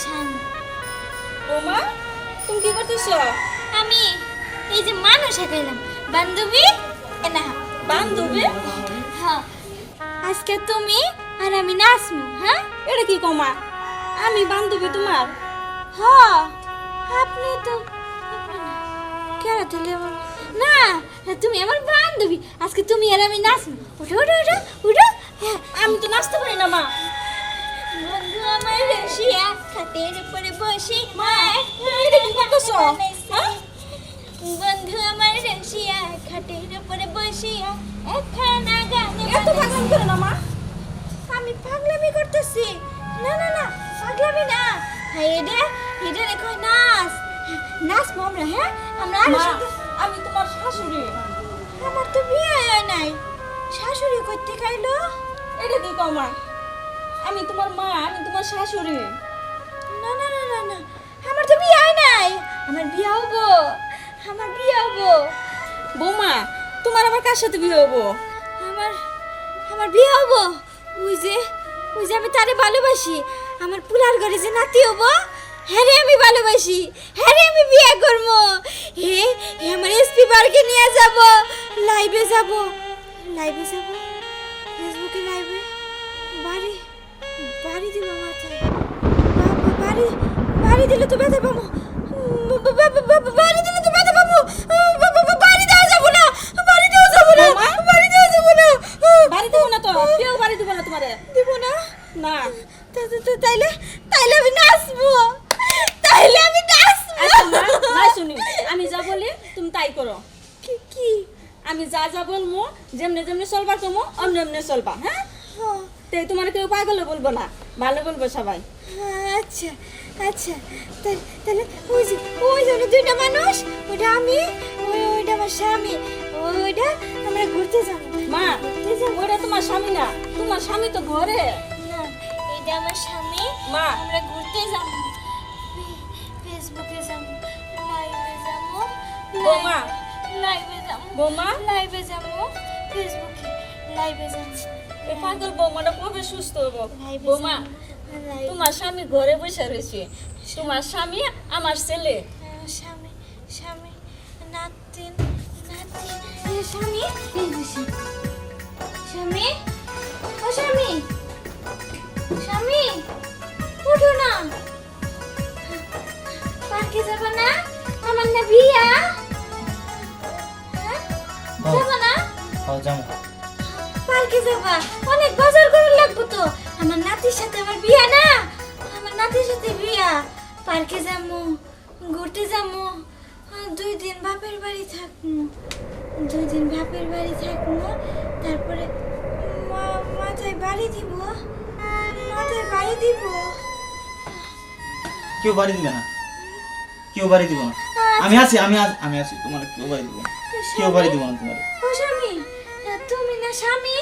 স্বামী বৌমা তুমি কি করতেছ? আমি এই যে মানুষ খাইলাম বান্ধবী? না। বান্ধবী? হ্যাঁ। আজকে তুমি আর আমি নাচমু হ্যাঁ? এটা কি কমা আমি বান্ধবী তোমার? হ আপনি তো কেন তাহলে আমার না তুমি আমার বান্ধবী। আজকে তুমি আর আমি নাচমু। উঠো উঠো উঠো উঠো। হ্যাঁ, আমি তো নাচতে পারি না মা। বন্ধু আমার রসিয়া খাটের উপরে বসে বন্ধু আমার রসিয়া খাটের উপরে বসিয়া একখানা গান এত পাগলামি করে না মা। আমি পাগলামি করতেছি। না না না পাগলামি না। হ্যাঁ এটা এটা দেখো নাচ। নাচ আমরা হ্যাঁ? আমরা আমি তোমার শাশুড়ি। আমার তো বিয়ে হয় নাই। শাশুড়ি করতে খাইলো এটা কি কমা আমি তোমার মা, আমি তোমার শাশুড়ি। না না না না না, আমার তো বিয়ে নাই। আমার বিয়ে হব, আমার বিয়ে হব। বৌমা, তোমার আবার কার সাথে বিয়ে হব? আমার আমার বিয়ে হব? ওই যে ওই যে আমি তারে ভালোবাসি। আমার পুলার ঘরে যে নাতি হব হ্যাঁ আমি ভালোবাসি। হ্যাঁ আমি বিয়ে করব। হে হে আমার এসপি পার্কে নিয়ে যাব। লাইভে যাব। লাইভে যাব? বাড়ি বাড়ি দিলে তো ব্যথা পাবো। বাড়ি দিলে তো ব্যথা পাবো। বাড়ি দেওয়া যাব না। বাড়ি দেওয়া যাব না। বাড়ি দেওয়া যাব না। বাড়ি দেবো না তো। কেউ বাড়ি দেবো না তোমারে। দিব না। না। তাইলে তাইলে আমি নাচবো। তাইলে আমি নাচবো। আচ্ছা মা নাই শুনি। আমি যা বলি তুমি তাই করো। কি কি? আমি যা যা বলব যেমনি যেমনি চলবার কমো অন্য এমনি চলবা হ্যাঁ? হ্যাঁ, তে তোমার কেউ পাগল বলব না। ভালো বলব সবাই। আচ্ছা আচ্ছা তাহলে ওই যে ওই যে দুইটা মানুষ ওটা আমি ওই ওইটা আমার স্বামী ওইটা আমরা ঘুরতে যাব। মা ওটা তোমার স্বামী না তোমার স্বামী তো ঘরে। না এটা আমার স্বামী মা। আমরা ঘুরতে যাব। ফেসবুকে যাব লাইভে যাব বৌমা। লাইভে যাব বৌমা। লাইভে যাব ফেসবুকে লাইভে যাব এ পাগল বৌমাটা কবে সুস্থ হব? বৌমা তোমার স্বামী ঘরে বসে রয়েছে। তোমার স্বামী আমার ছেলে। স্বামী স্বামী নাতিন নাতিন স্বামী। স্বামী। স্বামী ও স্বামী। স্বামী উঠো না। পার্কে যাবা না? আমার না বিয়া? না? পার্কে যাবা। অনেক বাজার করে লাগবো তো। আমার নাতির সাথে আমার বিয়া না? আমার নাতির সাথে বিয়া। পার্কে যাব ঘুরতে যাব দুই দিন বাপের বাড়ি থাকব দুই দিন বাপের বাড়ি থাকব তারপরে মাথায় বাড়ি দিব। মাথায় বাড়ি দিব। কেউ বাড়ি দিবে না? কেউ বাড়ি দিব না? আমি আছি আমি আমি আছি। তোমার কেউ বাড়ি দিব কেউ বাড়ি দিব না তোমার। ও স্বামী? তুমি না স্বামী?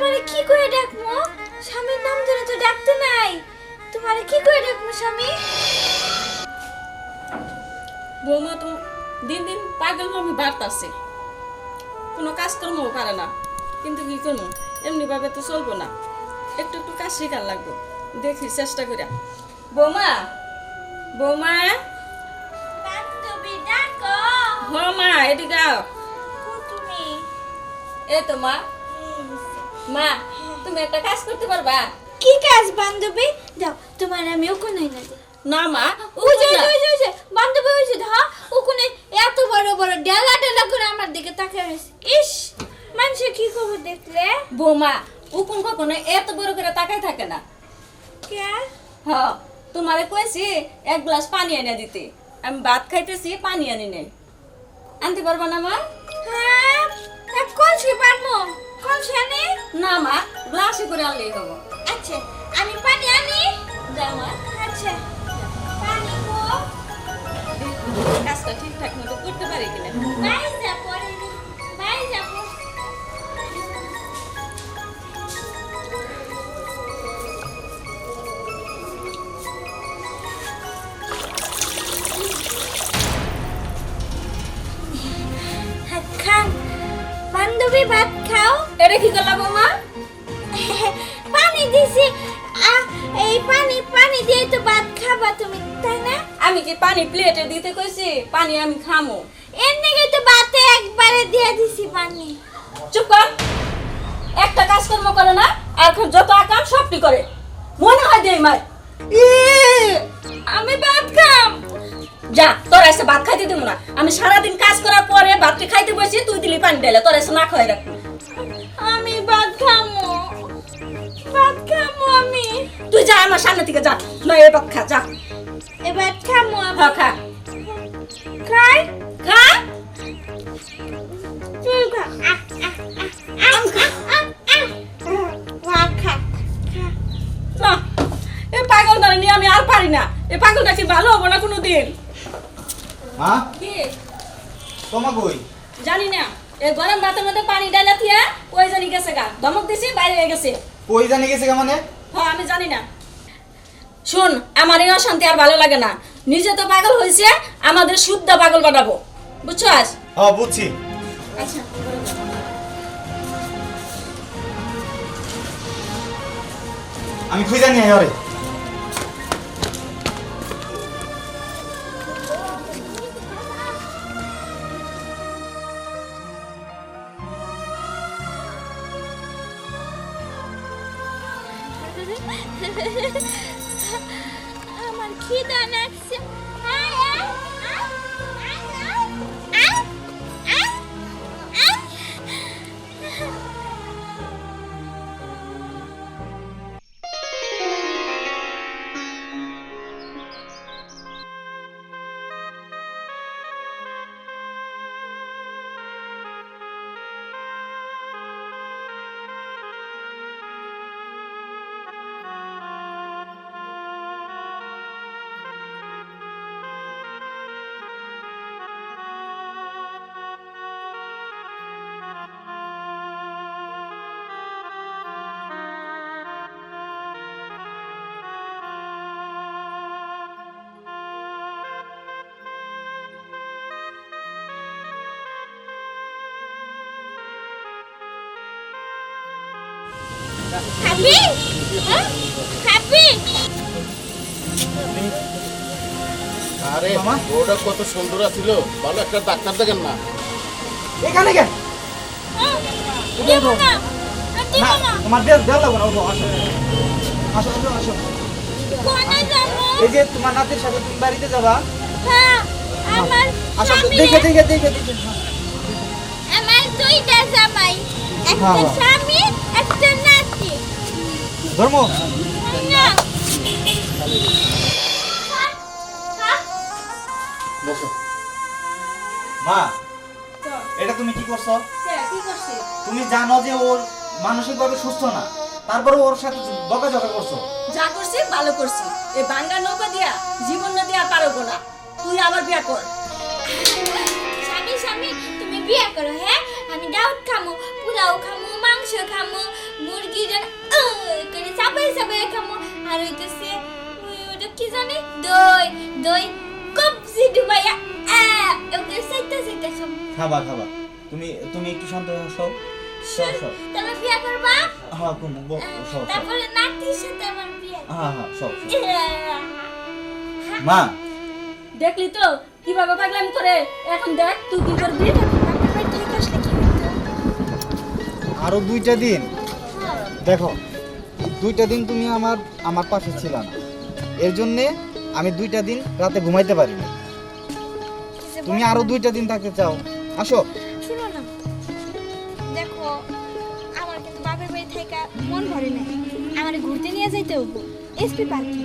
তোমারে কি করে ডাকবো স্বামীর নাম ধরে তো ডাকতে নাই। তোমারে কি করে ডাকবো স্বামী? বৌমা তো দিন দিন পাগল মামি বাড়তাছে। কোনো কাজকর্মও পারে না। কিন্তু কি করব এমনি ভাবে তো চলবো না। একটু একটু কাজ শেখার লাগবো। দেখি চেষ্টা করিয়া বৌমা বৌমা। ডাকো। মা এদিকে এই তো মা। মা তুমি একটা কাজ করতে পারবা? কি কাজ বান্ধবী? দাও তোমার আমি ওখানে না না মা ওই যে ওই যে, ওই যে বান্ধবী যে ধা ওখানে এত বড় বড় ডেলা ডেলা করে আমার দিকে তাকিয়ে রয়েছে। ইস মানুষে কি খবর দেখলে? বৌমা উকুন কখনো এত বড় করে তাকাই থাকে না। কে? হ তোমারে কইছি এক গ্লাস পানি এনে দিতে। আমি ভাত খাইতেছি পানি আনি নেই। আনতে পারবা না মা? হ্যাঁ এক কলসি পারমো। কলসি আনি? না মা গ্লাসে করে আনলেই হব। আচ্ছা আমি পানি আনি। যাও মা। আচ্ছা পানি কাজটা ঠিকঠাক মতো করতে পারি কিনা? যা কি করলা বৌমা। পানি দিছি। এই পানি পানি দিয়ে তো ভাত খাবা তুমি তাই না? আমি কি পানি প্লেটে দিতে কইছি? পানি আমি খামো। এর নাকি তো ভাতে একবারে দিয়ে দিছি পানি। চুপ কর। একটা কাজকর্ম করে না এখন যত আকাম সবটি করে। মনে হয় দেই মার। আমি ভাত খাম। যা তোর এসে ভাত খাইতে দেবো না। আমি সারাদিন কাজ করার পরে ভাতটি খাইতে বসি তুই দিলি পানি ঢেলে তোর এসে না খাই রাখবি। আমি ভাত খামো। ভাত খামো আমি। তুই যা আমার সামনে থেকে যা। নয় এবার খা যা। এ ভাত খামো আমি। খা খা। খাই? খা? তুই খা। নিয়ে আমি আর পারি না। এই পাগলটা কি ভালো হব না কোনো দিন মা তোমা কই? জানি না। এই গরম ভাতের মধ্যে পানি থিয়া ওই জানি গেছে গা? ধমক দিছি বাইরে হয়ে গেছে। কই জানি গেছে কে মানে? হ্যাঁ আমি জানি না। শোন আমার এই অশান্তি আর ভালো লাগে না। নিজে তো পাগল হয়েছে আমাদের শুদ্ধ পাগল বানাবো। বুঝছস? হ্যাঁ বুঝছি। আচ্ছা। আমি খুঁজে নিয়ে আয় খাবি হ্যাঁ? খাবি আরে ওটা কত সুন্দর ছিল ভালো একটা ডাক্তার দেখেন না। এখানে কে? হ্যাঁ? না। তোমার দেল লাগবে না আসো। আসো আসো আসো। এই যে তোমার নাতির সাথে তুমি বাড়িতে যাবা। হ্যাঁ আসো দেখে দেখে দেখে দেখে। আমার দুইটা জামাই একটা ধর্ম। মা এটা তুমি কি করছ? তুমি জানো যে ওর মানসিকভাবে সুস্থ না তারপরে ওর সাথে বকাঝকা করছ। যা করছি ভালো করছি। এই বাঙ্গা নৌকা দিয়া জীবন নদী আর পারব না তুই আবার বিয়া কর। স্বামী স্বামী তুমি বিয়ে করো হ্যাঁ? আমি ডাউট খামো পোলাও খামো মাংস খামো। মুরগি যেন করে চাপাই চাপাই খামো। আর হইতেছে ওটা কি জানি? দই দই কবজি ডুবাইয়া ওকে সাইতে সাইতে খামো। খাবা খাবা। তুমি তুমি একটু শান্ত হও সব সব সব তারপর বিয়ে করবা? হ্যাঁ সব তারপরে নাতির সাথে আমার বিয়ে। হ্যাঁ হ্যাঁ সব সব মা। দেখলি তো? কীভাবে পাগলামি করে? এখন দেখ তুই কি করবি? আরও দুইটা দিন। দেখো দুইটা দিন তুমি আমার আমার পাশে ছিল না এর জন্যে আমি দুইটা দিন রাতে ঘুমাইতে পারি না তুমি আরও দুইটা দিন থাকতে চাও আসো শুনো না দেখো আমার কিন্তু বাপের বাড়ি থেকে মন ভরে নাই আমার ঘুরতে নিয়ে যাইতে হব এসপি পার্কে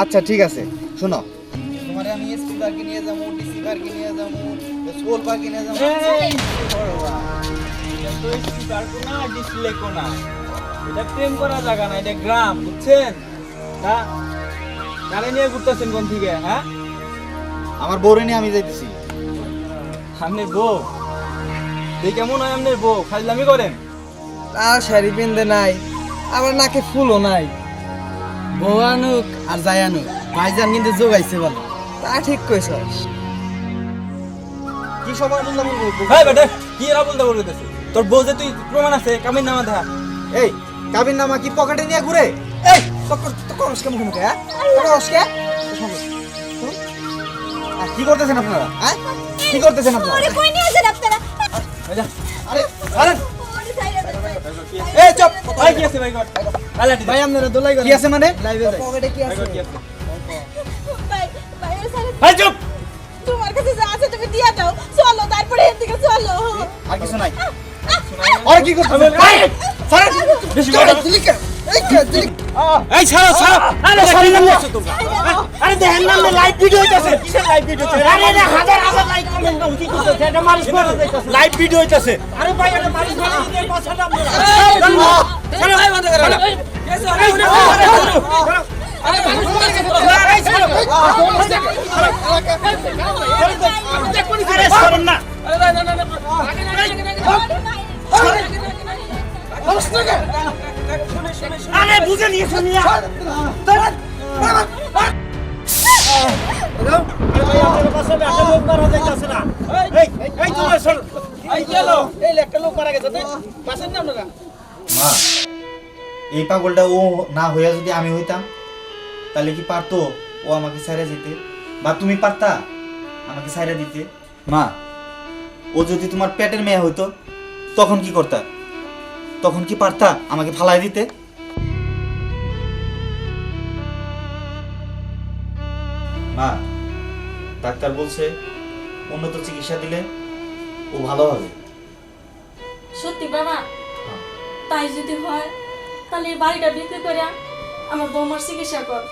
আচ্ছা ঠিক আছে শোনো তোমারে আমি এসপি পার্কে নিয়ে যাব ডিসি পার্কে নিয়ে যাব স্কুল পার্কে নিয়ে যাব ডিসপ্লে কোনা এটা প্রেম করা জায়গা না এটা গ্রাম বুঝছেন? তা কারে নিয়ে ঘুরতেছেন কোন থেকে হ্যাঁ? আমার বউরে নিয়ে আমি যাইতেছি। আপনার বউ? এই কেমন হয় আপনার বউ? ফাজলামি করেন। আর শাড়ি পিনতে নাই আবার নাকে ফুলও নাই। বউ আনুক আর যাই আনুক ভাইজান কিন্তু যোগাইছে বলো। তা ঠিক কইছ কি সবার বললাম ভাই বেটে কি এরা বলতে বলতেছে? তোর বউ যে তুই প্রমাণ আছে কামিন নামা দেখা এই কাবিন নামা কি পকেটে নিয়ে ঘুরে? এই তোর তোর করস কে মুখে মুখে হ্যাঁ? কে আর কি করতেছেন আপনারা হ্যাঁ? কি করতেছেন আপনারা? ওরে কই নিয়ে যান আপনারা? আরে আরে ওরে সাইরা দেন ভাই। এই চুপ। ভাই কি আছে ভাই কর। আলাটি ভাই আপনারা দোলাই কি আছে মানে? লাইভে যাই। পকেটে কি আছে? ভাই ভাই ওরে ভাই চুপ! তোমার কাছে যা আছে তুমি দিয়া দাও। চলো তারপরে এদিকে চলো। আর কিছু নাই। আরে কি করতেছেন? এই ছাড়ো ছাড়ো। আরে ছাড়ি না। তোমরা আরে দেখেন না লাইভ ভিডিও হইতাছে। কিসের লাইভ ভিডিও হইতাছে? আরে এটা হাজার হাজার লাইক কমেন্ট দাও কি করতেছে? এটা মালিশ করা যাইতাছে লাইভ ভিডিও হইতাছে? আরে ভাই এটা মালিশ করা দিতে পাছাটা আপনারা ছাড়ো। ভাই বন্ধ করো। আরে মালিশ করা দিতে ছাড়ো। আরে ছাড়ুন না। আরে বুঝে নিয়েছো মিয়া। এই পাগলটা ও না হইয়া যদি আমি হইতাম তাহলে কি পারতো ও আমাকে ছাইরা যেতে বা তুমি পারতা আমাকে ছাইরা দিতে? মা ও যদি তোমার পেটের মেয়ে হইতো তখন কি করতা? তখন কি পারতা আমাকে ফালাই দিতে? মা ডাক্তার বলছে উন্নত চিকিৎসা দিলে ও ভালো হবে। সত্যি বাবা? তাই যদি হয় তাহলে এই বাড়িটা বিক্রি করে আমার বৌমার চিকিৎসা কর।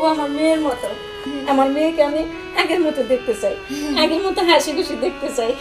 ও আমার মেয়ের মতো। আমার মেয়েকে আমি আগের মতো দেখতে চাই। আগের মতো হাসি খুশি দেখতে চাই।